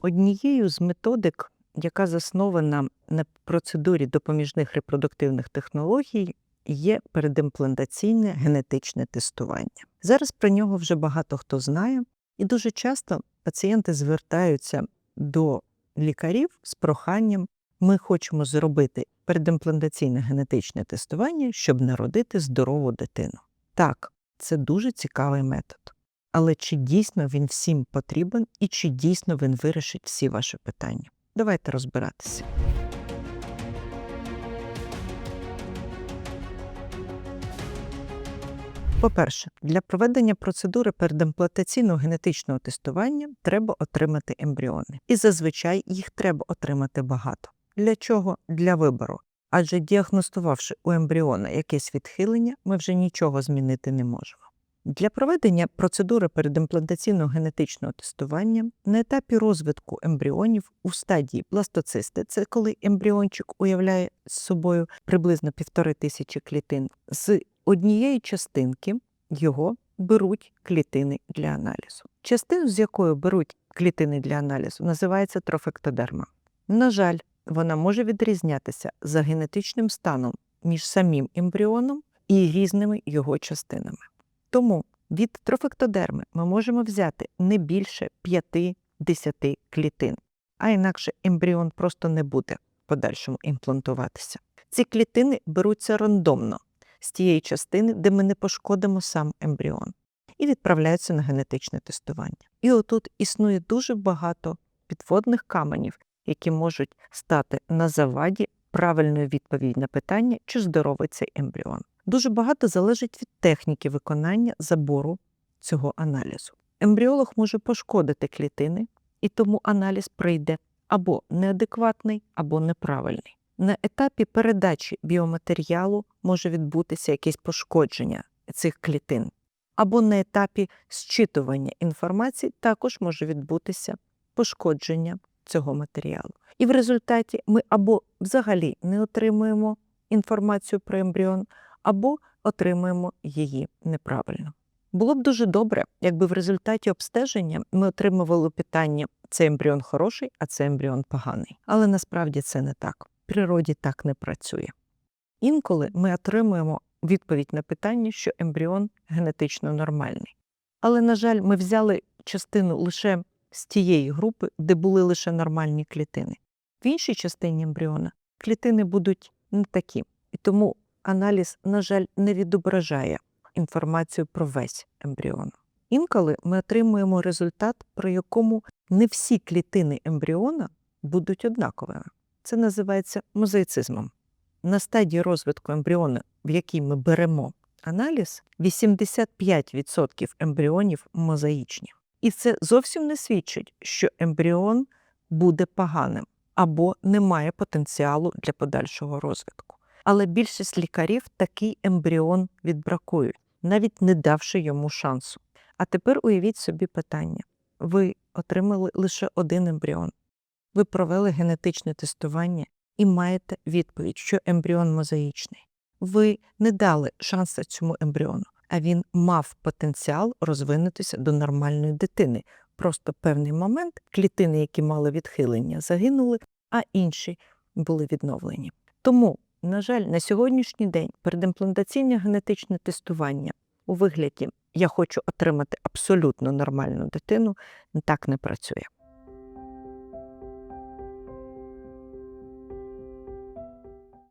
Однією з методик, яка заснована на процедурі допоміжних репродуктивних технологій, є передімплантаційне генетичне тестування. Зараз про нього вже багато хто знає, і дуже часто пацієнти звертаються до лікарів з проханням: ми хочемо зробити передімплантаційне генетичне тестування, щоб народити здорову дитину. Так, це дуже цікавий метод. Але чи дійсно він всім потрібен і чи дійсно він вирішить всі ваші питання? Давайте розбиратися. По-перше, для проведення процедури передімплантаційного генетичного тестування треба отримати ембріони. І зазвичай їх треба отримати багато. Для чого? Для вибору. Адже діагностувавши у ембріона якесь відхилення, ми вже нічого змінити не можемо. Для проведення процедури передімплантаційного генетичного тестування на етапі розвитку ембріонів у стадії пластоцисти, це коли ембріончик уявляє з собою приблизно півтори тисячі клітин, з однієї частинки його беруть клітини для аналізу. Частину, з якої беруть клітини для аналізу, називається трофектодерма. На жаль, вона може відрізнятися за генетичним станом між самим ембріоном і різними його частинами. Тому від трофектодерми ми можемо взяти не більше 5-10 клітин, а інакше ембріон просто не буде в подальшому імплантуватися. Ці клітини беруться рандомно з тієї частини, де ми не пошкодимо сам ембріон, і відправляються на генетичне тестування. І отут існує дуже багато підводних каменів, які можуть стати на заваді правильної відповіді на питання, чи здоровий цей ембріон. Дуже багато залежить від техніки виконання забору цього аналізу. Ембріолог може пошкодити клітини, і тому аналіз прийде або неадекватний, або неправильний. На етапі передачі біоматеріалу може відбутися якесь пошкодження цих клітин, або на етапі зчитування інформації також може відбутися пошкодження цього матеріалу. І в результаті ми або взагалі не отримуємо інформацію про ембріон, або отримуємо її неправильно. Було б дуже добре, якби в результаті обстеження ми отримували питання: це ембріон хороший, а це ембріон поганий. Але насправді це не так. В природі так не працює. Інколи ми отримуємо відповідь на питання, що ембріон генетично нормальний. Але, на жаль, ми взяли частину лише з тієї групи, де були лише нормальні клітини. В іншій частині ембріона клітини будуть не такі. І тому аналіз, на жаль, не відображає інформацію про весь ембріон. Інколи ми отримуємо результат, при якому не всі клітини ембріона будуть однаковими. Це називається мозаїцизмом. На стадії розвитку ембріону, в якій ми беремо аналіз, 85% ембріонів мозаїчні. І це зовсім не свідчить, що ембріон буде поганим або не має потенціалу для подальшого розвитку. Але більшість лікарів такий ембріон відбракують, навіть не давши йому шансу. А тепер уявіть собі питання: ви отримали лише один ембріон, ви провели генетичне тестування і маєте відповідь, що ембріон мозаїчний. Ви не дали шанса цьому ембріону, а він мав потенціал розвинутися до нормальної дитини. Просто певний момент клітини, які мали відхилення, загинули, а інші були відновлені. Тому на жаль, на сьогоднішній день передімплантаційне генетичне тестування у вигляді я хочу отримати абсолютно нормальну дитину так не працює.